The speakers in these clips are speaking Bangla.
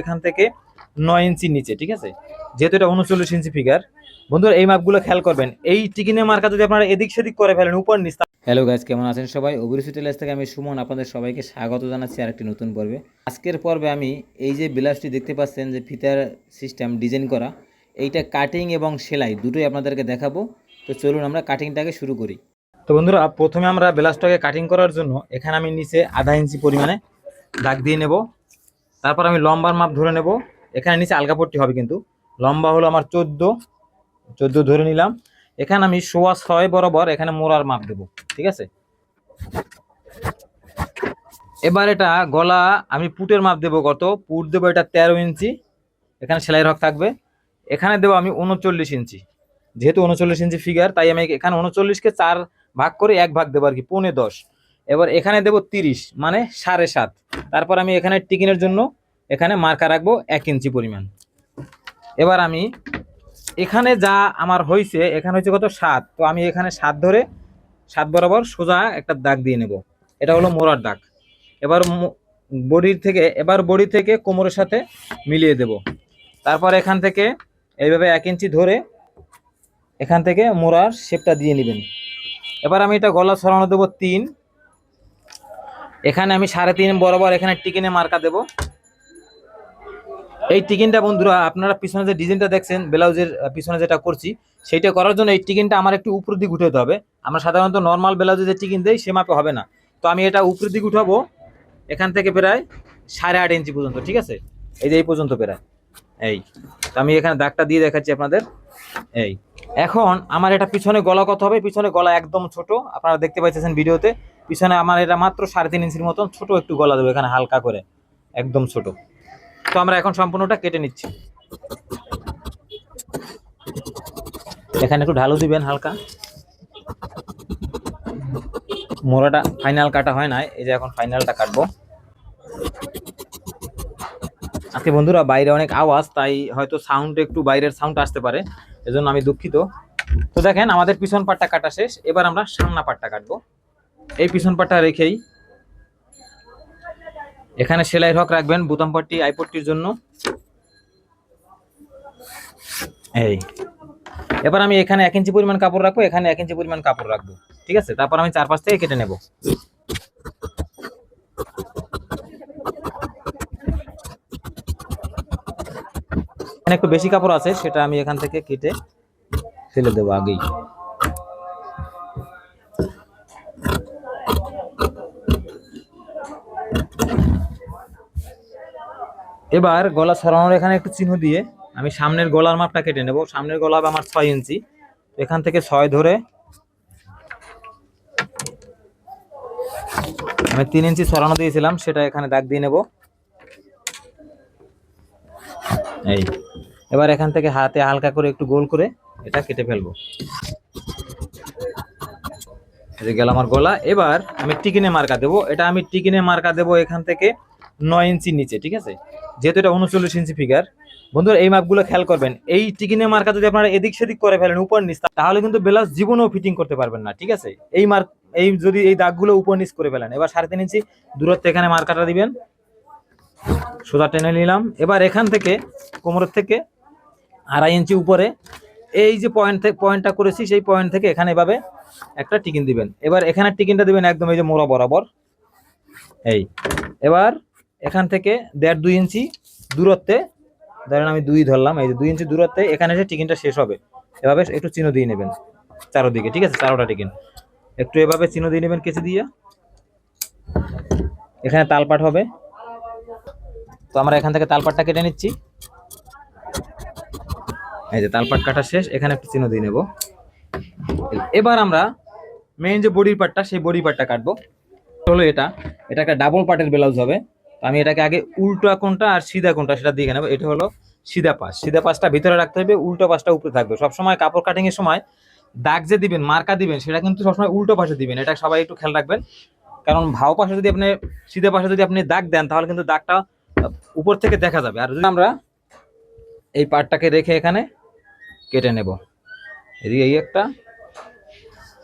এখান থেকে নয় ইঞ্চির নিচে ঠিক আছে? যেহেতু এটা উনচল্লিশ ইঞ্চি ফিগার বন্ধুরা এই মাপগুলো খেয়াল করবেন। এই টিকিনের মার্কা যদি আপনারা এদিক সেদিক করে ফেলেন উপর নিচ হ্যালো গাইজ কেমন আছেন সবাই? অভিরুচি টেলার্স থেকে আমি সুমন আপনাদের সবাইকে স্বাগত জানাচ্ছি আর আরেকটি নতুন পর্বে। আজকের পর্বে আমি এই যে ব্লাউজটি দেখতে পাচ্ছেন যে ফিতার সিস্টেম ডিজাইন করা এইটা কাটিং এবং সেলাই দুটোই আপনাদেরকে দেখাবো। তো চলুন আমরা কাটিংটাকে শুরু করি। তো বন্ধুরা প্রথমে আমরা ব্লাউজটাকে কাটিং করার জন্য এখানে আমি নিচে আধা ইঞ্চি পরিমাণে দাগ দিয়ে নেব। তারপর আমি লম্বার মাপ ধরে নেব। এখানে নিচে আলগা পট্টি হবে কিন্তু। লম্বা হলো আমার চোদ্দ। চোদ্দ ধরে নিলাম। এখানে আমি সোয়া ছয় বরাবর এখানে মোড়ার মাপ দেব, ঠিক আছে? এবার এটা গলা, আমি পুটের মাপ দেবো কত? পুট দেবো এটা তেরো ইঞ্চি। এখানে সেলাই রক থাকবে। এখানে দেবো আমি উনচল্লিশ ইঞ্চি। যেহেতু উনচল্লিশ ইঞ্চি ফিগার তাই আমি এখানে উনচল্লিশকে চার ভাগ করে এক ভাগ দেবো আর কি, পৌনে দশ। এবার এখানে দেবো তিরিশ মানে সাড়ে সাত। তারপর আমি এখানে টিকিনের জন্য এখানে মার্কা রাখব এক ইঞ্চি পরিমাণ। এবার আমি এখানে যা আমার হয়েছে এখানে হয়েছে কত সাত। তো আমি এখানে সাত ধরে, সাত বরাবর সোজা একটা দাগ দিয়ে নেব। এটা হলো মোড়ার দাগ। এবার বডির থেকে, এবার বডি থেকে কোমরের সাথে মিলিয়ে দেব। তারপর এখান থেকে এইভাবে এক ইঞ্চি ধরে এখান থেকে মোড়ার শেপটা দিয়ে নেবেন। এবার আমি এটা গলা সরানো দেবো তিন। এখানে আমি সাড়ে তিন বরাবর এখানে টিকিনে মার্কা দেব। এই টিকিনটা বন্ধুরা, আপনারা পিছনে যে ডিজাইনটা দেখছেন, ব্লাউজের পিছনে যেটা করছি, সেইটা করার জন্য এই টিকিনটা আমার একটু উপর দিক উঠাতে হবে। আমরা সাধারণত নর্মাল ব্লাউজে যে টিকিন দেই, সে মাপে হবে না। তো আমি এটা উপর দিক উঠাবো, এখান থেকে প্রায় সাড়ে আট ইঞ্চি পর্যন্ত, ঠিক আছে? এই যে এই পর্যন্ত প্রায়, এই। তো আমি এখানে দাগটা দিয়ে দেখাচ্ছি আপনাদের, এই। এখন আমার এটা পিছনে গলা কত হবে? পিছনে গলা একদম ছোট, আপনারা দেখতে পাইতেছেন ভিডিওতে। পিছনে আমার এটা মাত্র সাড়ে তিন ইঞ্চির মতন, ছোট একটু গলা দেবো এখানে হালকা করে, একদম ছোট। তো আমরা এখন সম্পূর্ণটা কেটে নিচ্ছি। এখানে একটু ঢালু দিবেন হালকা। মোড়াটা ফাইনাল কাটা হয় না এই যে এখন ফাইনালটা কাটবো। আজকে বন্ধুরা বাইরে অনেক আওয়াজ, তাই হয়তো সাউন্ড একটু বাইরের সাউন্ড আসতে পারে, এজন্য আমি দুঃখিত। তো দেখেন, আমাদের পিছন পাটটা কাটা শেষ, এবার আমরা সামনা পাটটা কাটবো। এই পিছন পাটটা রেখেই। এখানে সেলাই হক রাখবেন বোতাম পাট্টি আইপট্টির জন্য। এই। এবার আমি এখানে এক ইঞ্চি পরিমাণ কাপড় রাখব, এখানে এক ইঞ্চি পরিমাণ কাপড় রাখব। ঠিক আছে? তারপর আমি চারপাশ থেকে কেটে নেব। এখানে একটু বেশি কাপড় আছে, সেটা আমি এখান থেকে কেটে ফেলে দেবো আগেই। এবার গলা সরানোর এখানে একটু চিহ্ন দিয়ে আমি সামনের গলার মাপটা কেটে নেব। সামনের গলা আমার ছয় ইঞ্চি। এখান থেকে ছয় ধরে আমি তিন ইঞ্চি সরানো দিয়েছিলাম, সেটা এখানে দাগ দিয়ে নেব। এই। এবার এখান থেকে হাতে হালকা করে একটু গোল করে এটা কেটে ফেলব। যে গেল আমার গলা। এবার আমি টিকিনে মার্কা দেবো। এটা আমি টিকিনে মার্কা দেবো এখান থেকে নয় ইঞ্চির নিচে, ঠিক আছে? যেহেতু এটা উনচল্লিশ ইঞ্চি ফিগার বন্ধুরা এই মাপগুলো খেয়াল করবেন। এই টিকিনে মার্কা যদি আপনারা এদিক সেদিক করে ফেলেন, উপর নিচ, তাহলে কিন্তু ব্লাউজ জীবনেও ফিটিং করতে পারবেন না, ঠিক আছে? এই মার্ক, এই যদি এই দাগগুলো উপর নিচ করে ফেলেন, এবার সাড়ে তিন ইঞ্চি দূরত্ব এখানে মার্কাটা দিবেন। সোজা টেনে নিলাম। এবার এখান থেকে, কোমরের থেকে আড়াই ইঞ্চি উপরে, এই যে পয়েন্ট থেকে পয়েন্টটা করেছি, সেই পয়েন্ট থেকে এখানে এভাবে একটা টিকিন দিবেন। এবার এখানে টিকিনটা দিবেন একদম এই যে মোড়া বরাবর। এই, এবার এখান থেকে দেড় দুই ইঞ্চি দূরত্বে, ধরেন আমি দুই ধরলাম, এই যে দুই ইঞ্চি দূরত্বে, এখানে এসে টিকিনটা শেষ হবে, এভাবে একটু চিহ্ন দিয়ে নেবেন, চারোদিকে, ঠিক আছে? চারোটা টিকিন। একটু এভাবে চিহ্ন দিয়ে নেবেন, কেচে দিয়ে। এখানে তালপাট হবে। তো আমরা এখান থেকে তালপাটটা কেটে নিচ্ছি। এই যে তালপাট কাটা শেষ, এখানে একটু চিহ্ন দিয়ে নেব। এবার আমরা মেইন যে বডির পার্টটা সেই বডি পার্টটা কাটবো। হলো এটা এটা একটা ডাবল পার্টের ব্লাউজ হবে। আমি এটাকে আগে উল্টো কোনটা আর সিধা কোনটা সেটা দিয়ে নেব। এটা হলো সিধা পাশ। সিধা পাশটা ভিতরে রাখতে হবে, উল্টো পাশটা উপরে থাকবে। সবসময় কাপড় কাটিং এর সময় দাগ যে দিবেন, মার্কা দিবেন, সেটা কিন্তু সবসময় উল্টো পাশে দিবেন। এটা সবাই একটু খেয়াল রাখবেন। কারণ ভাও পাশে যদি আপনি, সিধা পাশে যদি আপনি দাগ দেন, তাহলে কিন্তু দাগটা উপর থেকে দেখা যাবে। আর যদি আমরা এই পার্টটাকে রেখে এখানে কেটে নেব। এদিকে এই একটা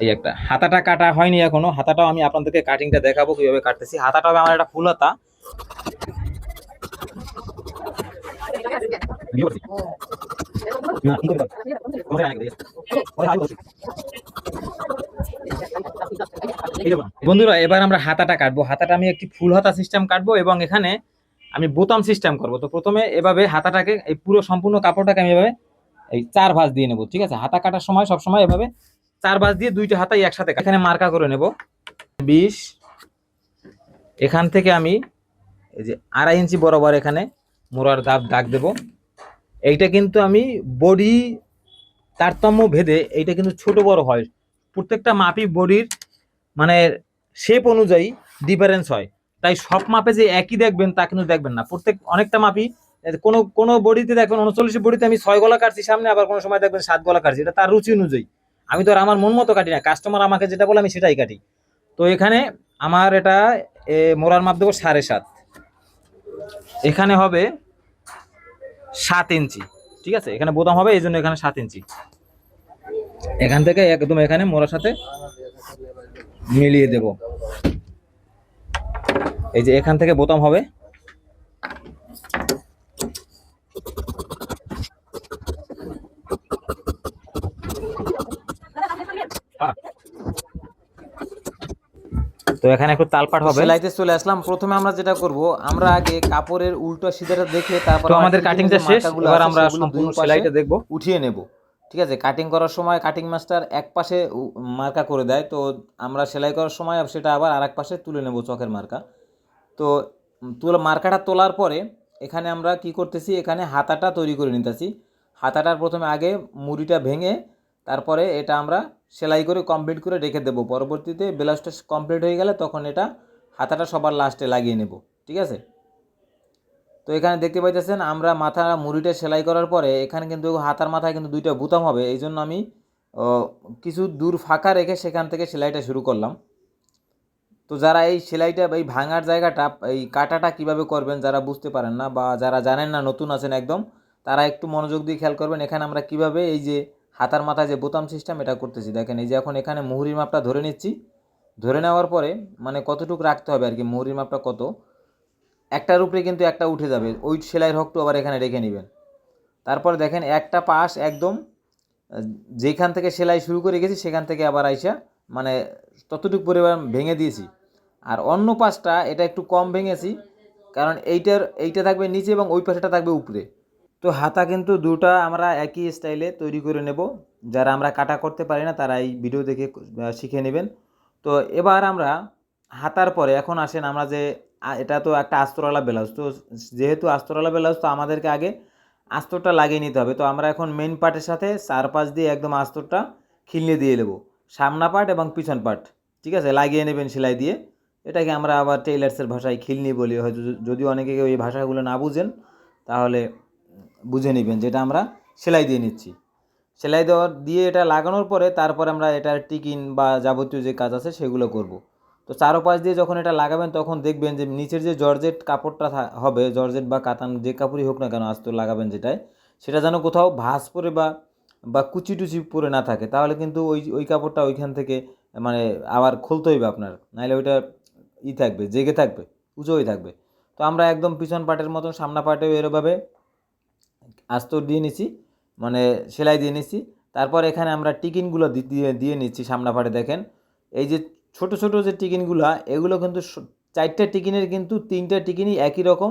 এই একটা। হাতাটা কাটা হয়নি এখনও। হাতাটাও আমি আপনাদেরকে কাটিংটা দেখাবো কীভাবে কাটতেছি। হাতাটা আমার একটা ফুল হাতা। বন্ধুরা, এবার আমরা হাতাটা কাটবো। হাতাটা আমি একটি ফুল হাতা সিস্টেম কাটবো এবং এখানে আমি বোতাম সিস্টেম করব। তো প্রথমে এভাবে হাতাটাকে, এই পুরো সম্পূর্ণ কাপড়টাকে আমি এভাবে এই চার ভাঁজ দিয়ে নেব, ঠিক আছে? হাতা কাটার সময় সব সময় এভাবে চার ভাঁজ দিয়ে দুইটা হাতাই একসাথে এখানে মার্কা করে নেব। বিশ, এখান থেকে আমি এই যে আড়াই ইঞ্চি বরাবর এখানে মোড়ার দাগ দাগ দেব। এইটা কিন্তু আমি বডি তারতম্য ভেদে এইটা কিন্তু ছোট বড় হয়। প্রত্যেকটা মাপই বডির মানে শেপ অনুযায়ী ডিফারেন্স হয়। তাই সব মাপে যে একই দেখবেন তা কিন্তু দেখবেন না। প্রত্যেক অনেকটা মাপই এ, কোনো কোনো বডিতে দেখবেন উনচল্লিশ বডিতে আমি ছয় গলা কাটছি সামনে আবার কোনো সময় দেখবেন সাত গলা কাটছি। এটা তার রুচি অনুযায়ী। আমি তো আর আমার মন মতো কাটি না। কাস্টমার আমাকে যেটা বলে আমি সেটাই কাটি। তো এখানে আমার এটা মোড়ার মাপ দেবো সাড়ে সাত। এখানে হবে সাত ইঞ্চি, ঠিক আছে? এখানে বোতাম হবে, এই জন্য এখানে সাত ইঞ্চি। এখান থেকে একদম এখানে মোড়ার সাথে মিলিয়ে দেব। এই যে এখান থেকে বোতাম হবে তো এখানে একটু তালপাট হবে। সেলাইতে চলে আসলাম। প্রথমে আমরা যেটা করব আমরা আগে কাপড়ের উল্টো সিধাটা দেখে তারপর আমাদের কাটিংটা শেষ। এবার আমরা সম্পূর্ণ সেলাইটা দেখব। উঠিয়ে নেব। ঠিক আছে কাটিং করার সময় কাটিং মাস্টার এক পাশে মার্কা করে দেয়। তো আমরা সেলাই করার সময় সেটা আবার আরেক পাশে তুলে নেব চকের মার্কা তো তুলে মার্কাটা তোলার পরে এখানে আমরা কি করতেছি এখানে হাতাটা তৈরি করে নিতেছি। হাতাটার প্রথমে আগে মুড়িটা ভেঙে তারপরে এটা আমরা সেলাই করে কমপ্লিট করে রেখে দেবো। পরবর্তীতে ব্লাউজটা কমপ্লিট হয়ে গেলে তখন এটা হাতাটা সবার লাস্টে লাগিয়ে নেব। ঠিক আছে? তো এখানে দেখতে পাইতেছেন, আমরা মাথা মুড়িটা সেলাই করার পরে এখানে কিন্তু হাতার মাথায় কিন্তু দুইটা বুতাম হবে। এই জন্য আমি কিছু দূর ফাঁকা রেখে সেখান থেকে সেলাইটা শুরু করলাম। তো যারা এই সেলাইটা, এই ভাঙার জায়গাটা, এই কাটাটা কীভাবে করবেন যারা বুঝতে পারেন না বা যারা জানেন না, নতুন আছেন একদম, তারা একটু মনোযোগ দিয়ে খেয়াল করবেন এখানে আমরা কীভাবে এই যে হাতার মাথায় যে বোতাম সিস্টেম এটা করতেছি। দেখেন এই যে এখন এখানে মুহুরির মাপটা ধরে নিচ্ছি। ধরে নেওয়ার পরে মানে কতটুকু রাখতে হবে আর কি, মুহুরির মাপটা কত? একটার উপরে কিন্তু একটা উঠে যাবে, ওই সেলাইয়ের হকটু আবার এখানে রেখে নেবেন। তারপরে দেখেন একটা পাশ একদম, যেখান থেকে সেলাই শুরু করে গেছি সেখান থেকে আবার আইসা মানে ততটুকু পরিমাণ ভেঙে দিয়েছি। আর অন্য পাশটা এটা একটু কম ভেঙেছি, কারণ এইটার, এইটা থাকবে নিচে এবং ওই পাশেটা থাকবে উপরে। তো হাতা কিন্তু দুটা আমরা একই স্টাইলে তৈরি করে নেব। যারা আমরা কাটা করতে পারি না, তারা এই ভিডিও দেখে শিখে নেবেন। তো এবার আমরা হাতার পরে এখন আসেন আমরা যে এটা তো একটা আস্তরওয়ালা ব্লাউজ। তো যেহেতু আস্তরওয়ালা ব্লাউজ, তো আমাদেরকে আগে আস্তরটা লাগিয়ে নিতে হবে। তো আমরা এখন মেন পার্টের সাথে চার পাশ দিয়ে একদম আস্তরটা খিলিয়ে দিয়ে নেব। সামনা পার্ট এবং পিছন পার্ট ঠিক আছে? লাগিয়ে নেবেন সেলাই দিয়ে। এটাকে আমরা আবার টেইলার্সের ভাষায় খিলনি বলি। হয়তো যদি অনেকে এই ভাষাগুলো না বুঝেন, তাহলে বুঝে নেবেন যেটা আমরা সেলাই দিয়ে নিচ্ছি। সেলাই দেওয়ার দিয়ে এটা লাগানোর পরে তারপরে আমরা এটার টিকিন বা যাবতীয় যে কাজ আছে সেগুলো করব। তো চারোপাশ দিয়ে যখন এটা লাগাবেন তখন দেখবেন যে নিচের যে জর্জেট কাপড়টা হবে, জর্জেট বা কাতান যে কাপড়ই হোক না কেন আস্ত লাগাবেন যেটায়, সেটা যেন কোথাও ভাঁজ পরে বা বা কুচি টুচি পরে না থাকে। তাহলে কিন্তু ওই ওই কাপড়টা ওইখান থেকে মানে আবার খুলতে হইবে আপনার। নাহলে ওইটা ই থাকবে, জেগে থাকবে উঁচোই থাকবে। তো আমরা একদম পিছন পাটের মতন সামনা পাটেও এরভাবে আস্তর দিয়ে নিছি মানে সেলাই দিয়ে নিছি। তারপর এখানে আমরা টিকিনগুলো দিয়ে দিয়ে নিচ্ছি সামনা পাটে দেখেন। এই যে ছোট ছোট যে টিকিনগুলো, এগুলো কিন্তু চারটা টিকিনের কিন্তু তিনটা টিকিনই একই রকম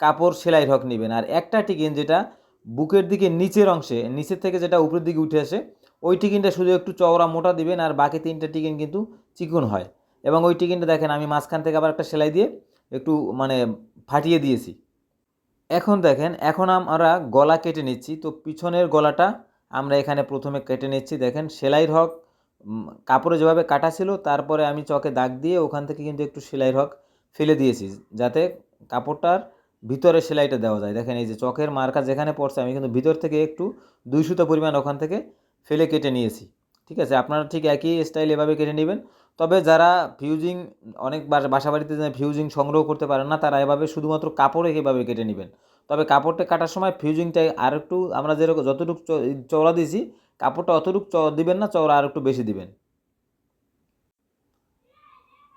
কাপড় সেলাই হক নেবেন। আর একটা টিকিন যেটা বুকের দিকে নিচের অংশে, নিচের থেকে যেটা উপরের দিকে উঠে আসে, ওই টিকিনটা শুধু একটু চওড়া মোটা দিবেন আর বাকি তিনটা টিকিন কিন্তু চিকন হয়। এবং ওই টিকিনটা দেখেন, আমি মাঝখান থেকে আবার একটা সেলাই দিয়ে একটু মানে ফাটিয়ে দিয়েছি। এখন দেখেন, এখন আমরা গলা কেটে নিচ্ছি। তো পিছনের গলাটা আমরা এখানে প্রথমে কেটে নিচ্ছি। দেখেন, সেলাইয়ের হক কাপড়ে যেভাবে কাটা ছিল, তারপরে আমি চকে দাগ দিয়ে ওখান থেকে কিন্তু একটু সেলাইয়ের হক ফেলে দিয়েছি, যাতে কাপড়টার ভিতরে সেলাইটা দেওয়া যায়। দেখেন, এই যে চকের মার্কা যেখানে পড়ছে, আমি কিন্তু ভিতর থেকে একটু দুই সুতো পরিমাণ ওখান থেকে ফেলে কেটে নিয়েছি। ঠিক আছে, আপনারা ঠিক একই স্টাইল এভাবে কেটে নেবেন। তবে যারা ফিউজিং অনেক বাসা বাড়িতে ফিউজিং সংগ্রহ করতে পারেন না, তারা এভাবে শুধুমাত্র কাপড়ে এভাবে কেটে নেবেন। তবে কাপড়টা কাটার সময় ফিউজিংটা আর একটু আমরা যেরকম যতটুকু চওড়া দিয়েছি, কাপড়টা অতটুকু দিবেন না, চওড়া আর একটু বেশি দিবেন।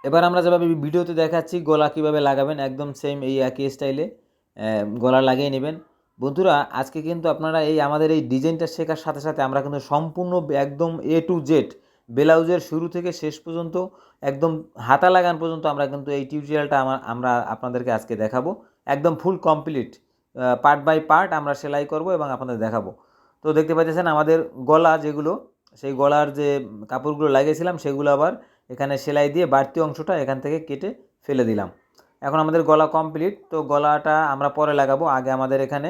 এবার আমরা যেভাবে ভিডিওতে দেখাচ্ছি, গলা কীভাবে লাগাবেন, একদম সেম এই একই স্টাইলে গলা লাগিয়ে নেবেন। বন্ধুরা, আজকে কিন্তু আপনারা এই, আমাদের এই ডিজাইনটা শেখার সাথে সাথে আমরা কিন্তু সম্পূর্ণ একদম এ টু জেড ব্লাউজের শুরু থেকে শেষ পর্যন্ত, একদম হাতা লাগান পর্যন্ত আমরা কিন্তু এই টিউটোরিয়ালটা আমার আমরা আপনাদেরকে আজকে দেখাবো। একদম full complete part by part আমরা সেলাই করব এবং আপনাদের দেখাবো। তো দেখতে পাচ্ছেন আমাদের গলা যেগুলো, সেই গলার যে কাপড়গুলো লাগিয়েছিলাম, সেগুলো আবার এখানে সেলাই দিয়ে বাড়তি অংশটা এখান থেকে কেটে ফেলে দিলাম। এখন আমাদের গলা কমপ্লিট তো গলাটা আমরা পরে লাগাবো। আগে আমাদের এখানে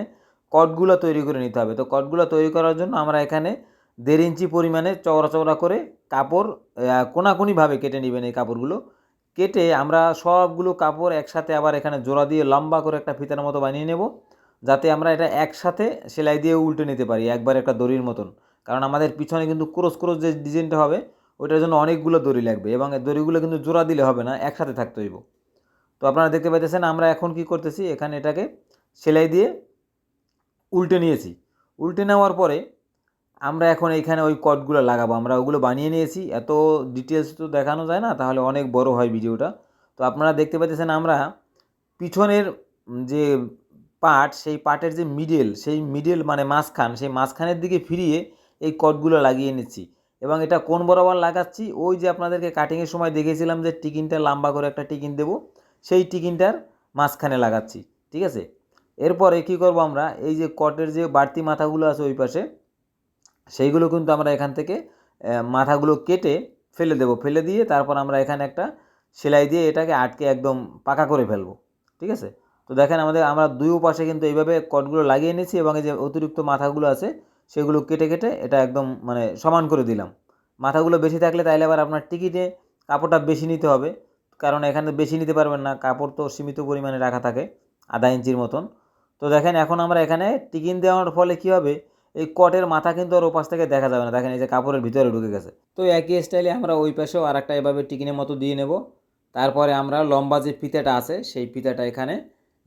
কটগুলো তৈরি করে নিতে হবে। তো কটগুলো তৈরি করার জন্য আমরা এখানে দেড় ইঞ্চি পরিমাণে চওড়া চওড়া করে কাপড় কোনাকুনিভাবে কেটে নেবেন এই কাপড়গুলো। কেটে আমরা সবগুলো কাপড় একসাথে আবার এখানে জোড়া দিয়ে লম্বা করে একটা ফিতার মতো বানিয়ে নেব, যাতে আমরা এটা একসাথে সেলাই দিয়ে উল্টে নিতে পারি, একবার একটা দড়ির মতন। কারণ আমাদের পিছনে কিন্তু ক্রোস ক্রোস যে ডিজাইনটা হবে, ওইটার জন্য অনেকগুলো দড়ি লাগবে এবং দড়িগুলো কিন্তু জোড়া দিলে হবে না, একসাথে থাকতে হইব। তো আপনারা দেখতে পাইতেছেন, আমরা এখন কি করতেছি, এখানে এটাকে সেলাই দিয়ে উল্টে নিয়েছি। উল্টে নেওয়ার পরে আমরা এখন এইখানে ওই কটগুলো লাগাবো। আমরা ওগুলো বানিয়ে নিয়েছি। এত ডিটেলস তো দেখানো যায় না, তাহলে অনেক বড় হয় ভিডিওটা। তো আপনারা দেখতে পাচ্ছেন আমরা পিছনের যে পার্ট সেই পার্টের যে মিডল সেই মিডল মানে মাঝখান, সেই মাঝখানের দিকে ফিরিয়ে এই কটগুলো লাগিয়ে নিচ্ছি। এবং এটা কোন বরাবর লাগাচ্ছি? ওই যে আপনাদেরকে কাটিংয়ের সময় দেখেছিলাম যে টিকিনটা লম্বা করে একটা টিকিন দেবো, সেই টিকিনটার মাঝখানে লাগাচ্ছি, ঠিক আছে? এরপরে কী করব আমরা? এই যে কটের যে বাড়তি মাথাগুলো আছে ওই পাশে সেইগুলো কিন্তু আমরা এখান থেকে মাথাগুলো কেটে ফেলে দেব। ফেলে দিয়ে তারপর আমরা এখানে একটা সেলাই দিয়ে এটাকে আটকে একদম পাকা করে ফেলব। ঠিক আছে? তো দেখেন আমাদের, আমরা দুই পাশে কিন্তু এইভাবে কটগুলো লাগিয়ে নিয়েছি এবং এই যে অতিরিক্ত মাথাগুলো আছে, সেগুলো কেটে কেটে এটা একদম মানে সমান করে দিলাম। মাথাগুলো বেশি থাকলে তাইলে আবার আপনার টিকিটে কাপড়টা বেশি নিতে হবে, কারণ এখানে বেশি নিতে পারবেন না, কাপড় তো সীমিত পরিমাণে রাখা থাকে, আধা ইঞ্চির মতন। তো দেখেন এখন আমরা এখানে টিকিন দেওয়ার ফলে কী হবে এই কটের মাথা কিন্তু আর ওপাশ থেকে দেখা যাবে না। দেখেন এই যে কাপড়ের ভিতরে ঢুকে গেছে। তো একই স্টাইলে আমরা ওই পাশেও আর একটা এভাবে টিকিনের মতো দিয়ে নেব। তারপরে আমরা লম্বা যে ফিতাটা আছে, সেই ফিতাটা এখানে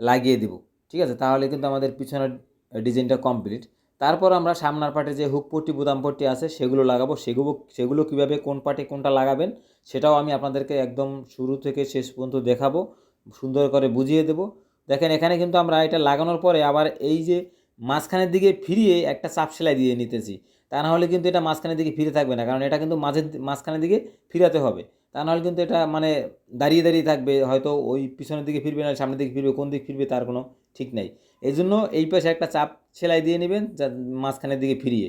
লাগিয়ে দিব। ঠিক আছে? তাহলে কিন্তু আমাদের পিছনের ডিজাইনটা কমপ্লিট তারপর আমরা সামনার পাটে যে হুক পট্টি বোতাম পট্টি আছে, সেগুলো লাগাবো। সেগুলো সেগুলো কীভাবে কোন পাটে কোনটা লাগাবেন, সেটাও আমি আপনাদেরকে একদম শুরু থেকে শেষ পর্যন্ত দেখাবো। সুন্দর করে বুঝিয়ে দেব। দেখেন, এখানে কিন্তু আমরা এটা লাগানোর পরে আবার এই যে মাঝখানের দিকে ফিরিয়ে একটা চাপ সেলাই দিয়ে নিতেছি। তা না হলে কিন্তু এটা মাঝখানের দিকে ফিরে থাকবে না, কারণ এটা কিন্তু মাঝের মাঝখানের দিকে ফিরাতে হবে। তা নাহলে কিন্তু এটা মানে দাঁড়িয়ে দাঁড়িয়ে থাকবে, হয়তো ওই পিছনের দিকে ফিরবে না সামনের দিকে ফিরবে, কোন দিকে ফিরবে তার কোনো ঠিক নাই। এই জন্য এই পাশে একটা চাপ সেলাই দিয়ে নেবেন, যা, মাঝখানের দিকে ফিরিয়ে।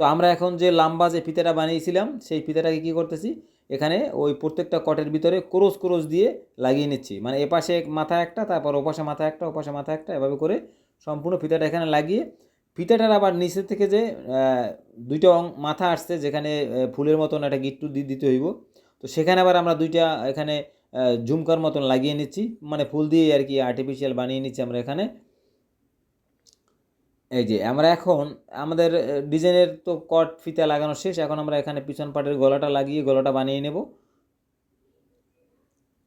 তো আমরা এখন যে লম্বা যে ফিতাটা বানিয়েছিলাম, সেই ফিতাটাকে কী করতেছি? এখানে ওই প্রত্যেকটা কটের ভিতরে ক্রোস ক্রোস দিয়ে লাগিয়ে নিচ্ছি। মানে এপাশে মাথা একটা, তারপর ওপাশে মাথা একটা, ওপাশে মাথা একটা, এভাবে করে সম্পূর্ণ ফিতাটা এখানে লাগিয়ে, ফিতাটার আবার নিচের থেকে যে দুইটা অং- মাথা আসছে যেখানে ফুলের মতন একটা গিট্টু দিয়ে দিতে হইব। তো সেখানে আবার আমরা দুইটা এখানে ঝুমকার মতন লাগিয়ে নিচ্ছি। মানে ফুল দিয়ে আর কি আর্টিফিশিয়াল বানিয়ে নিচ্ছি আমরা এখানে। এই যে, আমরা এখন, আমাদের ডিজাইনের তো কট ফিতা লাগানো শেষ। এখন আমরা এখানে পিছন পাটের গলাটা লাগিয়ে গলাটা বানিয়ে নেব।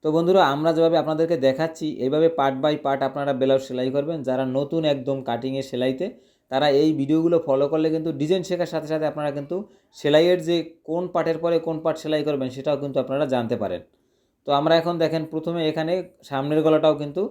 তো বন্ধুরা, আমরা যেভাবে আপনাদেরকে দেখাচ্ছি এইভাবে পার্ট বাই পার্ট আপনারা ব্লাউজ সেলাই করবেন। যারা নতুন একদম কাটিংয়ে সেলাইতে, তারা এই ভিডিওগুলো ফলো করলে কিন্তু ডিজাইন শেখার সাথে সাথে আপনারা কিন্তু সেলাইয়ের যে কোন পার্টের পরে কোন পার্ট সেলাই করবেন, সেটাও কিন্তু আপনারা জানতে পারেন। তো আমরা এখন দেখেন, প্রথমে এখানে সামনের গলাটাও কিন্তু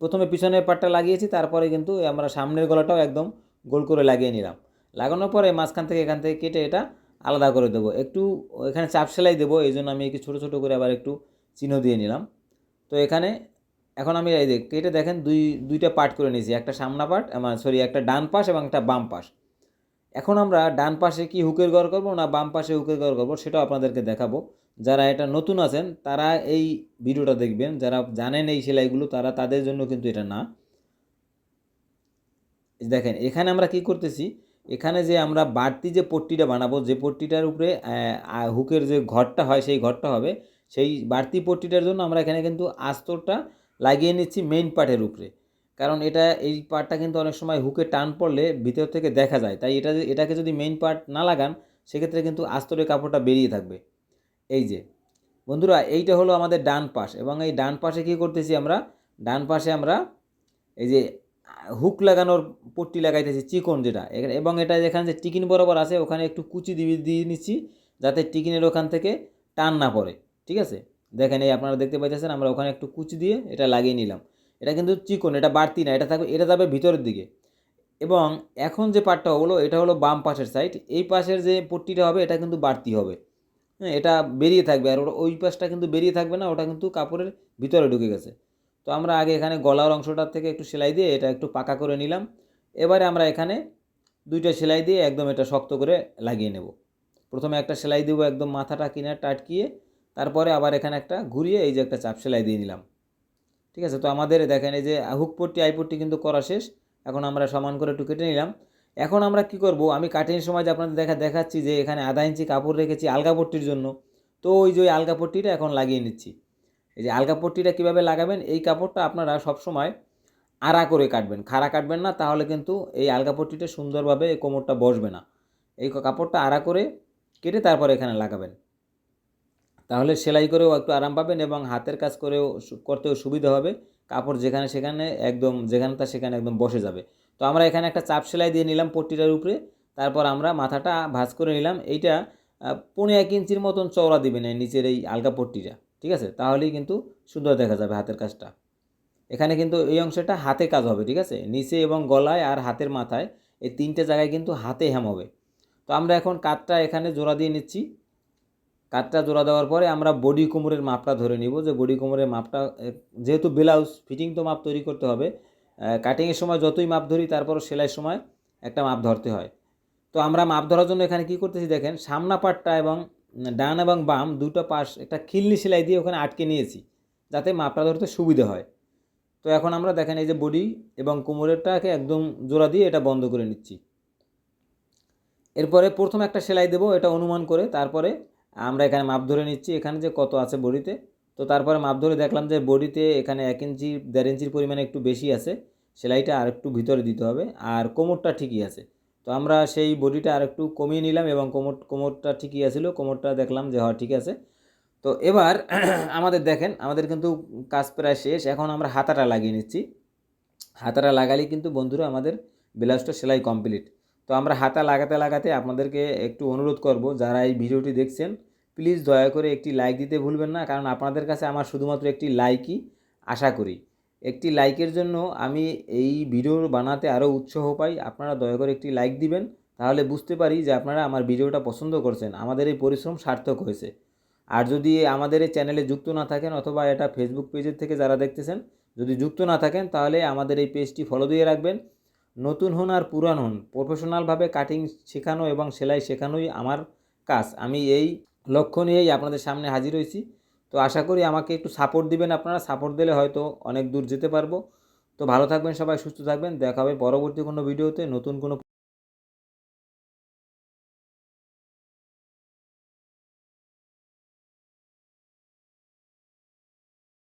প্রথমে পিছনের পার্টটা লাগিয়েছি, তারপরে কিন্তু আমরা সামনের গলাটাও একদম গোল করে লাগিয়ে নিলাম। লাগানোর পরে মাঝখান থেকে এখান থেকে কেটে এটা আলাদা করে দেবো। একটু এখানে চাপ সেলাই দেবো এই জন্য আমি একটু ছোটো ছোটো করে আবার একটু চিহ্ন দিয়ে নিলাম। তো এখানে এখন আমি এই দেখ কেটে দেখেন দুই, দুইটা পার্ট করে নিয়েছি, একটা সামনা পার্ট আমার সরি একটা ডান পাশ এবং একটা বাম পাশ। এখন আমরা ডান পাশে কি হুকের ঘর করব না বাম পাশে হুকের ঘর করব সেটাও আপনাদেরকে দেখাবো। যারা এটা নতুন আছেন, তারা এই ভিডিওটা দেখবেন, যারা জানেন এই সেলাইগুলো, তারা তাদের জন্য কিন্তু এটা না। দেখেন, এখানে আমরা কি করতেছি, এখানে যে আমরা বাড়তি যে পট্টিটা বানাবো, যে পট্টিটার উপরে হুকের যে ঘরটা হয়, সেই ঘরটা হবে সেই বাড়তি পট্টিটার জন্য আমরা এখানে কিন্তু আস্তরটা লাগিয়ে নিচ্ছি মেইন পার্টের উপরে। কারণ এটা, এই পার্টটা কিন্তু অনেক সময় হুকে টান পড়লে ভিতর থেকে দেখা যায়। তাই এটা এটাকে যদি মেইন পার্ট না লাগান, সেক্ষেত্রে কিন্তু আস্তরের কাপড়টা বেরিয়ে থাকবে। এই যে, বন্ধুরা, এইটা হলো আমাদের ডান পাশ। এবং এই ডান পাশে কী করতেছি আমরা? ডান পাশে আমরা এই যে হুক লাগানোর পট্টি লাগাইতেছি, চিকন যেটা। এবং এটা যেখানে যে টিকিন বরাবর আছে, ওখানে একটু কুচি দিয়ে দিয়ে নিচ্ছি, যাতে টিকিনের ওখান থেকে টান না পড়ে। ঠিক আছে? দেখেন এই আপনারা দেখতে পাইতেছেন, আমরা ওখানে একটু কুচি দিয়ে এটা লাগিয়ে নিলাম। এটা কিন্তু চিকন, এটা বাড়তি না, এটা থাকবে, এটা যাবে ভিতরের দিকে। এবং এখন যে পাটটা হলো, এটা হলো বাম পাশের সাইড এই পাশের যে পট্টিটা হবে, এটা কিন্তু বাড়তি হবে। হ্যাঁ এটা বেরিয়ে থাকবে, আর ওটা, ওই পাশটা কিন্তু বেরিয়ে থাকবে না, ওটা কিন্তু কাপড়ের ভিতরে ঢুকে গেছে। তো আমরা আগে এখানে গলার অংশটার থেকে একটু সেলাই দিয়ে এটা একটু পাকা করে নিলাম। এবারে আমরা এখানে দুইটা সেলাই দিয়ে একদম এটা শক্ত করে লাগিয়ে নেব। প্রথমে একটা সেলাই দেবো একদম মাথাটা কিনার টাটকিয়ে তারপরে আবার এখানে একটা ঘুরিয়ে এই যে একটা চাপ সেলাই দিয়ে নিলাম। ঠিক আছে? তো আমাদের দেখেন এই যে হুক পট্টি, আই পট্টি কিন্তু করা শেষ। এখন আমরা সমান করে একটু কেটে নিলাম। এখন আমরা কি করব? আমি কাটিংয়ের সময় যে আপনাদের দেখা দেখাচ্ছি যে এখানে আধা ইঞ্চি কাপড় রেখেছি আলগা পট্টির জন্য। তো ওই যে ওই আলগা পট্টিটা এখন লাগিয়ে নিচ্ছি। এই যে আলগা পট্টিটা কীভাবে লাগাবেন? এই কাপড়টা আপনারা সবসময় আড়া করে কাটবেন। খাড়া কাটবেন না, তাহলে কিন্তু এই আলগা পট্টিটা সুন্দরভাবে এই কোমরটা বসবে না। এই কাপড়টা আড়া করে কেটে তারপর এখানে লাগাবেন। তাহলে সেলাই করেও একটু আরাম পাবেন এবং হাতের কাজ করেও করতেও সুবিধা হবে। কাপড় যেখানে সেখানে একদম যেখানে তা সেখানে একদম বসে যাবে। তো আমরা এখানে একটা চাপ সেলাই দিয়ে নিলাম পট্টিটার উপরে। তারপর আমরা মাথাটা ভাঁজ করে নিলাম। এইটা আহ, পৌনে এক ইঞ্চির মতন চওড়া দিবেন নিচের এই আলগা পট্টিটা। ঠিক আছে? তাহলেই কিন্তু সুন্দর দেখা যাবে হাতের কাজটা। এখানে কিন্তু এই অংশটা হাতে কাজ হবে ঠিক আছে? নিচে এবং গলায় আর হাতের মাথায় এই তিনটে জায়গায় কিন্তু হাতে হ্যাম হবে। তো আমরা এখন কাঠটা এখানে জোড়া দিয়ে নিচ্ছি। কাঠটা জোড়া দেওয়ার পরে আমরা বডি কোমরের মাপটা ধরে নিব যে বডি কোমরের মাপটা যেহেতু ব্লাউজ, ফিটিং তো মাপ তৈরি করতে হবে কাটিংয়ের সময় যতই মাপ ধরি তারপর সেলাইয়ের সময় একটা মাপ ধরতে হয়। তো আমরা মাপ ধরার জন্য এখানে কি করতেছি দেখেন সামনা পাটটা এবং ডান এবং বাম দুটো পাশ একটা খিল্লি সেলাই দিয়ে ওখানে আটকে নিয়েছি, যাতে মাপটা ধরতে সুবিধে হয়। তো এখন আমরা দেখেন এই যে বডি এবং কোমরেরটাকে একদম জোড়া দিয়ে এটা বন্ধ করে নিচ্ছি। এরপরে প্রথম একটা সেলাই দেবো, এটা অনুমান করে, তারপরে আমরা এখানে মাপ ধরে নিচ্ছি, এখানে যে কত আছে বডিতে, তো তারপরে মাপ ধরে দেখলাম যে বডিতে এখানে এক ইঞ্চি, দেড় ইঞ্চির পরিমাণে একটু বেশি আছে, সেলাইটা আর একটু ভিতরে দিতে হবে, আর কোমরটা ঠিকই আছে। তো আমরা সেই বডিটা আর একটু কমিয়ে নিলাম এবং কোমর, কোমরটা ঠিকই আছিল, কোমরটা দেখলাম যে হ্যাঁ ঠিক আছে। তো এবার আমাদের দেখেন, আমাদের কিন্তু কাজ প্রায় শেষ, এখন আমরা হাতাটা লাগিয়ে নিচ্ছি। হাতাটা লাগালেই কিন্তু বন্ধুরা আমাদের ব্লাউজটা সেলাই কমপ্লিট। তো আমরা হাতা লাগাতে লাগাতে আপনাদেরকে একটু অনুরোধ করব, যারা এই ভিডিওটি দেখছেন প্লিজ দয়া করে একটি লাইক দিতে ভুলবেন না, কারণ আপনাদের কাছে আমার শুধুমাত্র একটি লাইকই আশা করি। একটি লাইকের জন্য আমি এই ভিডিও বানাতে আরও উৎসাহ পাই, আপনারা দয়া করে একটি লাইক দিবেন, তাহলে বুঝতে পারি যে আপনারা আমার ভিডিওটা পছন্দ করছেন, আমাদের এই পরিশ্রম সার্থক হয়েছে। আর যদি আমাদের এই চ্যানেলে যুক্ত না থাকেন অথবা এটা ফেসবুক পেজের থেকে যারা দেখতেছেন, যদি যুক্ত না থাকেন, তাহলে আমাদের এই পেজটি ফলো দিয়ে রাখবেন। নতুন হন আর পুরান হন প্রফেশনালভাবে কাটিং শেখানো এবং সেলাই শেখানোই আমার কাজ। আমি এই লক্ষ্য নিয়েই আপনাদের সামনে হাজির হয়েছি। তো আশা করি আমাকে একটু সাপোর্ট দিবেন আপনারা। সাপোর্ট দিলে হয়তো অনেক দূর যেতে পারব। তো ভালো থাকবেন সবাই, সুস্থ থাকবেন। দেখা হবে পরবর্তী কোনো ভিডিওতে নতুন কোনো